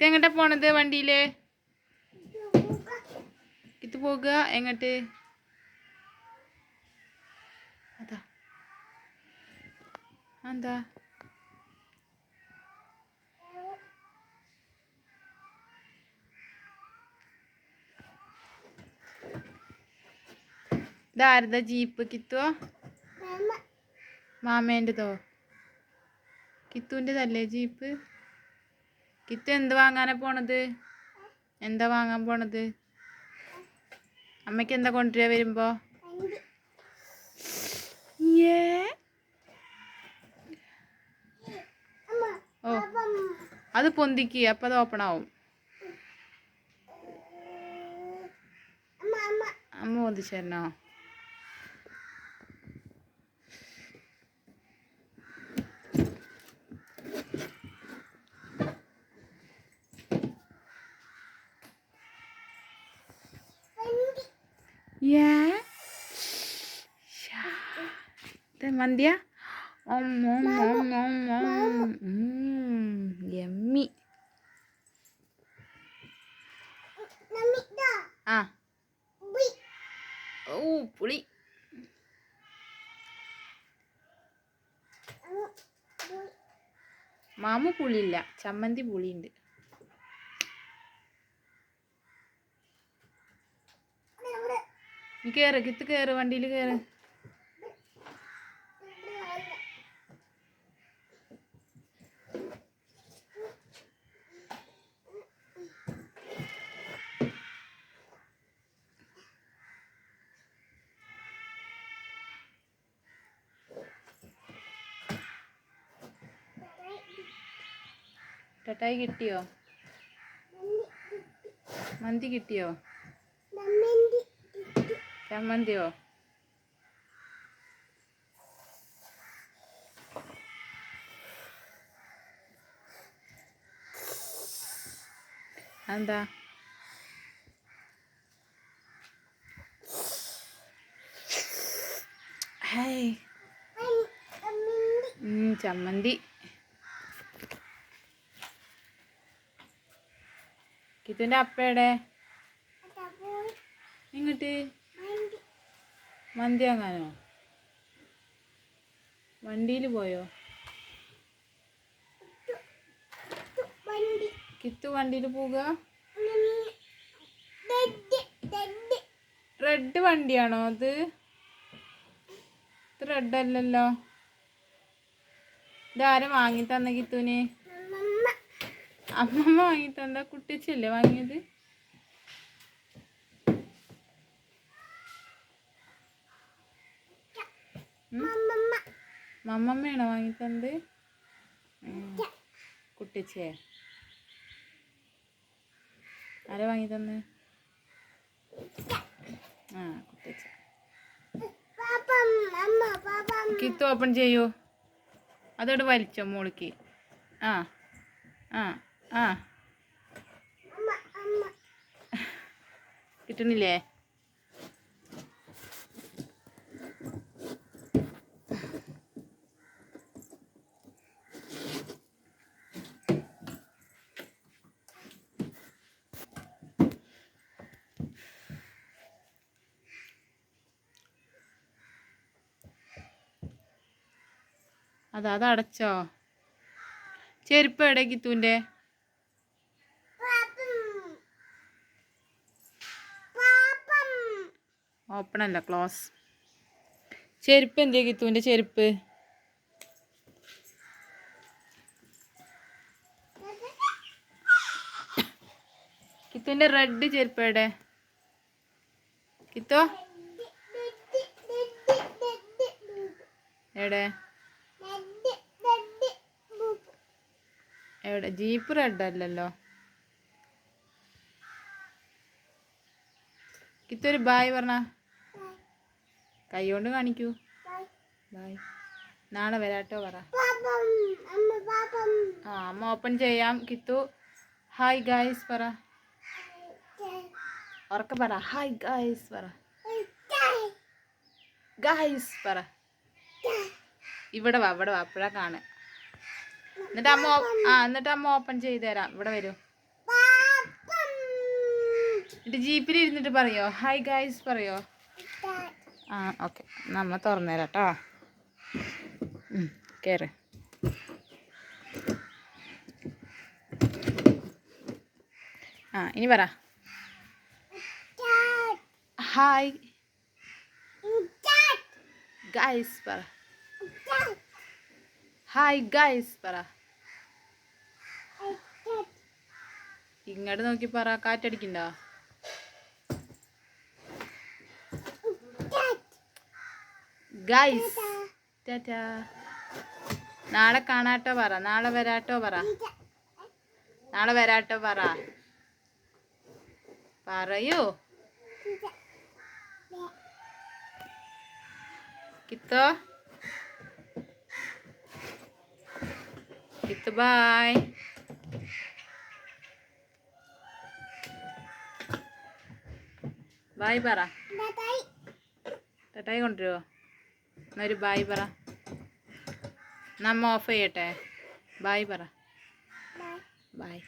കിത്ത് എങ്ങോട്ടാ പോണത് വണ്ടിയിൽ? കിത്ത് പോകുക എങ്ങോട്ട്? അതാ. എന്താ ഇതാരതാ ജീപ്പ്? കിത്തുവോ? മാമേന്റെതോ? കിത്തുവിന്റെതല്ലേ ജീപ്പ്? കിത്തു എന്ത് വാങ്ങാനാ പോണത്? എന്താ വാങ്ങാൻ പോണത്? അമ്മയ്ക്ക് എന്താ കൊണ്ടുവരിക വരുമ്പോ? ഓ അത് പൊന്തിക്ക് അപ്പൊ അത് ഓപ്പൺ ആവും. അമ്മ പൊന്തിച്ചേരണോ Yeah. ഇത് മന്തിയ യമ്മി ആ ഓ പുളി മാമു പുളിയില്ല ചമ്മന്തി പുളിയുണ്ട് കേറ് കിത്ത് കേറ് വണ്ടിയിൽ കേറ്. ടട്ടായി കിട്ടിയോ? മന്തി കിട്ടിയോ? ചമ്മന്തിയോ എന്താ ഹായ് ചമ്മന്തി കിത്തുന്റെ അപ്പയുടെ ഇങ്ങോട്ട് മന്തി വാങ്ങാനോ? വണ്ടിയിൽ പോയോ? കിത്തു വണ്ടിയിൽ പോവുക? റെഡ് വണ്ടിയാണോ അത്? ഇത് റെഡ് അല്ലല്ലോ. ഇതാരും വാങ്ങി തന്ന കിത്തുവിന് അമ്മമ്മ വാങ്ങി തന്ന കുട്ടിച്ചല്ലേ വാങ്ങിയത്? മമ്മമ്മയാണോ വാങ്ങി തന്നത് കുട്ടിച്ചേ. ആരാ വാങ്ങി തന്ന് ആ കുട്ടിച്ച. കിത്ത് ഓപ്പൺ ചെയ്യൂ. അതോട് വലിച്ചോ മോളിക്ക്. ആ ആ ആ. കിട്ടണില്ലേ? അതാ അത് അടച്ചോ. ചെരുപ്പ് എവിടെ കിത്തുവിന്റെ ഓപ്പൺ അല്ല ക്ലോസ് ചെരുപ്പ് എന്തിയാ കിത്തുവിന്റെ ചെരുപ്പ്? കിത്തുവിന്റെ റെഡ് ചെരുപ്പ് എവിടെ? കിത്തോ എവിടെ? എവിടെ? ജീപ്പ് റെഡ് അല്ലല്ലോ. കിത്തൊരു ബായ് പറഞ്ഞ. കൈകൊണ്ട് കാണിക്കൂ. ബായ്. നാളെ വരാട്ടോ പറ. ആ അമ്മ ഓപ്പൺ ചെയ്യാം. കിത്തു ഹായ് ഗായ്സ് പറ. ഉറക്ക പറ. ഹായ് ഗായ്സ് പറ. ഗായ്സ് പറ. ഇവിടെ വാ ഇവിടെ വാ. അപ്പോഴാ കാണുക. എന്നിട്ട് അമ്മ ആ എന്നിട്ട് അമ്മ ഓപ്പൺ ചെയ്ത് തരാം. ഇവിടെ വരൂ. എന്നിട്ട് ജീപ്പിൽ ഇരുന്നിട്ട് പറയോ? ഹായ് ഗായ്സ് പറയോ? ആ ഓക്കെ നമ്മ തുറന്നുതരാം കേട്ടോ കയറ് ആ ഇനി പറ. ഹായ് ഗായ്സ് പറ. ഹായ് ഗായ്സ് പറ. ഇങ്ങോട്ട് നോക്കി പറ കാറ്റടിക്കണ്ടോ? ഗൈസ് നാളെ കാണാട്ടോ പറ നാളെ വരാട്ടോ പറ. നാളെ വരാട്ടോ പറ. പറയൂ. കിത്തോ. കിത്ത് ബായ് ബായ് പറ. ടാറ്റായി കൊണ്ടുവരുമോ എന്നൊരു ബായ് പറ. നമ്മ ഓഫ് ചെയ്യട്ടെ. ബായ് പറ. ബായ്.